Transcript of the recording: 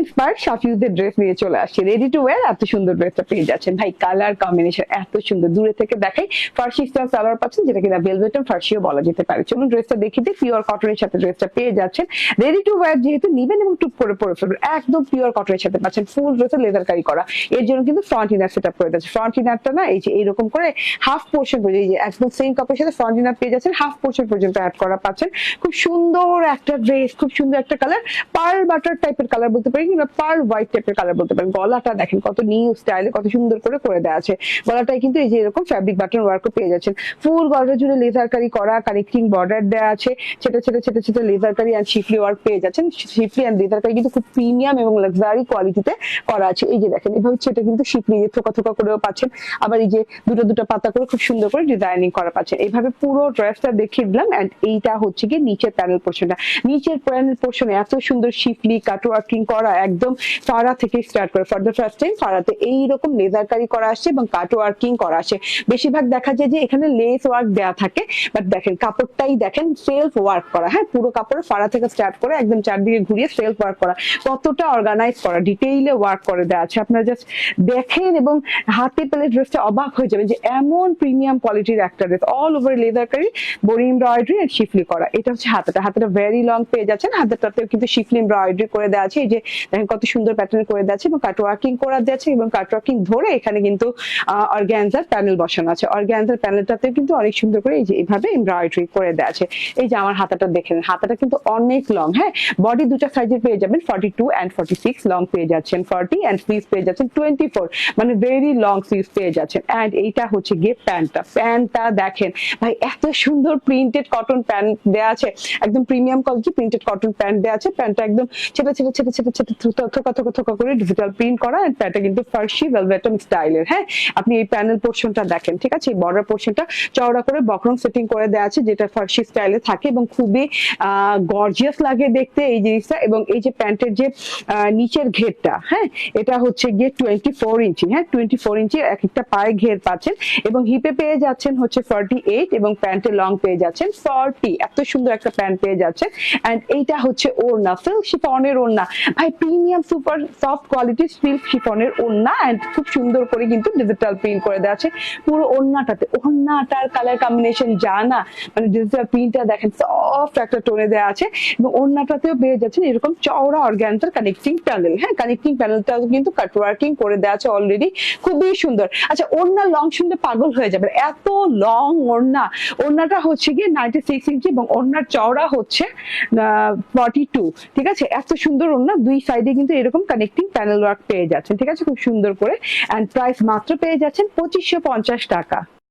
Inspired সাফিউজের dress নিয়ে চলে ready to এত সুন্দর ড্রেসটা পেয়ে যাচ্ছেন। ভাই কালার কম্বিনেশন এত সুন্দর। দূরে থেকে দেখাই ফার্সি স্টাইল সালোয়ার পাচ্ছেন, যেটা কিনা ভেলভেট ফার্সিও বলা যেতে পারে। চলুন ড্রেসটা দিই পিওর কটনের সাথে ড্রেসটা পেয়ে যাচ্ছেন। রেডি টু যেহেতু এবং টুক করে পরে একদম পিওর কটনের সাথে পাচ্ছেন। ফুল লেদার কারি করা। এর জন্য কিন্তু ফ্রন্ট ইনার সেট আপ করে ফ্রন্ট ইনারটা না, এই যে এইরকম করে হাফ পোর্শন পর্যন্ত একদম সেম কাপড়ের সাথে ফ্রন্ট ইনার পেয়ে যাচ্ছেন হাফ পোর্শন পর্যন্ত অ্যাড করা পাচ্ছেন। খুব সুন্দর একটা ড্রেস খুব সুন্দর একটা কালার পার্ল বাটার টাইপের কালার বলতে পারি কিংবা পার্ল হোয়াইট টাইপের কালার বলতে পারেন। গলাটা দেখেন কত নিউ স্টাইলে কত সুন্দর করে করে দেওয়া আছে। গলাটায় কিন্তু এই যে এরকম ফ্যাব্রিক বাটন ওয়ার্কও পেয়ে যাচ্ছেন। ফুল গলাটা জুড়ে লেজার কারি করা কানেক্টিং বর্ডার দেওয়া আছে। ছোট ছোট ছোট ছোট লেজার কারি অ্যান্ড শিফলি ওয়ার্ক পেয়ে যাচ্ছেন। শিফলি অ্যান্ড লেজার কারি কিন্তু খুব প্রিমিয়াম এবং লাক্সারি কোয়ালিটিতে করা আছে। এই যে দেখেন, এভাবে সেটা কিন্তু শিফলি যে থোকা থোকা করেও পাচ্ছেন। আবার এই যে দুটো দুটো পাতা করে খুব সুন্দর করে ডিজাইনিং করা পাচ্ছেন। এইভাবে পুরো ড্রেসটা দেখিয়ে দিলাম অ্যান্ড এইটা হচ্ছে কি নিচের প্যানেল পোর্শনটা নিচের প্যানেল পোর্শনে এত সুন্দর শিফলি কাট ওয়ার্কিং করা একদম ফাড়া থেকে স্টার্ট করে। ফর দ্য ফার্স্ট টাইম ফাড়াতে এইরকম লেজার কারি করা আসছে এবং কাট ওয়ার্কিং করা আসে। বেশিরভাগ দেখা যায় যে এখানে লেস ওয়ার্ক দেওয়া থাকে বাট দেখেন কাপড়টাই দেখেন সেলফ ওয়ার্ক করা। হ্যাঁ পুরো কাপড়ে ফাড়া থেকে স্টার্ট করে একদম চারদিকে ঘুরিয়ে সেলফ ওয়ার্ক করা। কতটা অর্গানাইজ করা ডিটেইলে ওয়ার্ক করে দেওয়া আছে। আপনারা জাস্ট দেখেন এবং হাতে পেলে ড্রেসটা অবাক হয়ে যাবে যে এমন প্রিমিয়াম কোয়ালিটির একটা ড্রেস অল ওভার লেদার কারি বড়ি এমব্রয়ডারি এন্ড শিফলি করা। এটা হচ্ছে হাতাটা। হাতাটা ভেরি লং পেয়ে যাচ্ছেন হাতাটাতেও কিন্তু শিফলি এমব্রয়ডারি করে দেওয়া আছে। এই যে দেখেন কত সুন্দর প্যাটার্ন করে দেওয়া এবং কাট ওয়ার্কিং করা যাচ্ছে এবং কাট ওয়ার্কিং ধরে এখানে কিন্তু অর্গ্যানজার প্যানেল বসানো আছে। অর্গ্যানজার প্যানেলটাতেও কিন্তু অনেক সুন্দর করে এই যে এইভাবে এমব্রয়ডারি করে দেওয়া এই যে আমার হাতাটা দেখেন, হাতাটা কিন্তু অনেক লং হ্যাঁ? বডি দুটা সাইজের পেয়ে যাবেন forty two and forty six long পেয়ে যাচ্ছেন ফর্টি অ্যান্ড স্লিভ পেয়ে যাচ্ছেন টোয়েন্টি ফোর মানে ভেরি লং স্লিভ পেয়ে যাচ্ছেন। অ্যান্ড এইটা হচ্ছে গিয়ে প্যান্টটা প্যান্টটা দেখেন, ভাই, এত সুন্দর প্রিন্টেড কটন প্যান্ট দেওয়া আছে। একদম premium quality printed cotton pant দেওয়া আছে। প্যান্টটা একদম ছোট ছোট ছোট ছোট ছোট থোকা থোকা থোকা করে ডিজিটাল প্রিন্ট করা প্যান্টটা কিন্তু ফার্সি ভেলভেটন স্টাইলের হ্যাঁ? আপনি এই প্যানেল পোর্শনটা দেখেন, ঠিক আছে? এই বর্ডার পোর্শনটা চওড়া করে বক্রম সেটিং করে দেওয়া আছে, যেটা ফার্সি স্টাইলে থাকে এবং খুবই গর্জিয়াস লাগে দেখতে এই জিনিসটা এবং এই যে প্যান্টের যে নিচের ঘেরটা হ্যাঁ? এটা হচ্ছে গিয়ে টোয়েন্টি ফোর ইঞ্চি হ্যাঁ? টোয়েন্টি ফোর ইঞ্চি এক একটা পায়ে ঘের পাচ্ছেন এবং হিপে পেয়ে যাচ্ছেন হচ্ছে ফর্টি এইট এবং প্যান্টে লং পেয়ে যাচ্ছেন ফর্টি এত সুন্দর একটা প্যান্ট পেয়ে যাচ্ছেন অ্যান্ড এইটা হচ্ছে ওড়না সিল্ক শিফনের ওড়না। ভাই প্রিমিয়াম সুপার সফট কোয়ালিটির সিল্ক শিফনের ওড়না অ্যান্ড খুব সুন্দর করে কিন্তু ডিজিটাল প্রিন্ট করে দেওয়া আছে। পুরো ওড়নাটাতে ওড়নাটার কালার কম্বিনেশন যা না মানে ডিজিটাল প্রিন্টটা দেখেন সফট একটা টোনে দেওয়া আছে এবং ওড়নাটাতেও পেয়ে যাচ্ছেন এরকম চওড়া অর্গ্যান্সার কানেক্টিং প্যানেল হ্যাঁ কানেক্টিং প্যানেলটাও কিন্তু কাট ওয়ার্কিং করে দেওয়া আছে অলরেডি খুবই সুন্দর। আচ্ছা ওড়না লং শুনলে পাগল হয়ে যাবে এত লং ওড়না ওড়নাটা হচ্ছে গিয়ে নাইনটি সিক্স ইঞ্চি এবং ওড়নার চওড়া হচ্ছে ফর্টি টু ঠিক আছে? এত সুন্দর ওড়না দুই সাইডে কিন্তু এরকম কানেক্টিং প্যানেল ওয়ার্ক পেয়ে যাচ্ছেন। ঠিক আছে? খুব সুন্দর করে। অ্যান্ড প্রাইস মাত্র পেয়ে যাচ্ছেন পঁচিশশো পঞ্চাশ টাকা।